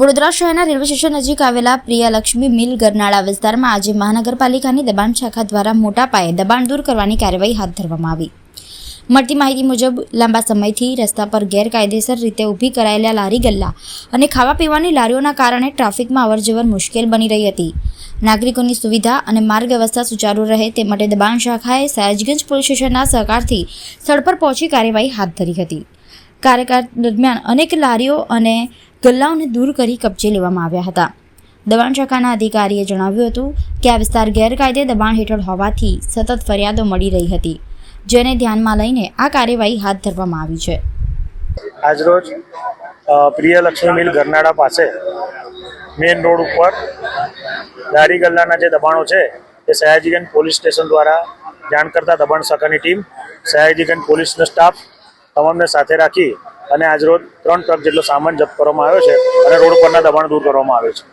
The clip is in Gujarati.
વડોદરા શહેરના રેલવે સ્ટેશન નજીક આવેલા પ્રિયાલક્ષ્મી મિલ ગરનાળા વિસ્તારમાં આજે મહાનગરપાલિકાની દબાણ શાખા દ્વારા મોટા પાયે દબાણ દૂર કરવાની કાર્યવાહી હાથ ધરવામાં આવી. મળતી માહિતી મુજબ, લાંબા સમયથી રસ્તા પર ગેરકાયદેસર રીતે ઊભી કરાયેલા લારી ગલ્લા અને ખાવા પીવાની લારીઓના કારણે ટ્રાફિકમાં અવરજવર મુશ્કેલ બની રહી હતી. નાગરિકોની સુવિધા અને માર્ગ વ્યવસ્થા સુચારુ રહે તે માટે દબાણ શાખાએ સયાજગંજ પોલીસ સ્ટેશનના સહકારથી સ્થળ પર પહોંચી કાર્યવાહી હાથ ધરી હતી. કાર્યકાળ દરમિયાન અનેક લારીઓ અને ગલ્લાઓને દૂર કરી કબજે લેવામાં આવ્યા હતા. દબાણ શાખાના અધિકારીએ જણાવ્યું હતું કે આ વિસ્તાર ગેરકાયદે દબાણ હેઠળ હોવાથી સતત ફરિયાદો મળી રહી હતી, જેને ધ્યાનમાં લઈને આ કાર્યવાહી હાથ ધરવામાં આવી છે. આજરોજ પ્રિય લક્ષ્મી મિલ ગરનાળા પાસે મેઇન રોડ ઉપર દારી ગલ્લાના જે દબાણો છે, એ સયાજીગંજ પોલીસ સ્ટેશન દ્વારા જાણ કરતા દબાણ શાખાની ટીમ, સયાજીગંજ પોલીસનો સ્ટાફ તમામને સાથે રાખી અને આજરોજ ત્રણ ટ્રક જેટલો સામાન જપ્ત કરવામાં આવ્યો છે અને રોડ પરના દબાણ દૂર કરવામાં આવ્યો છે.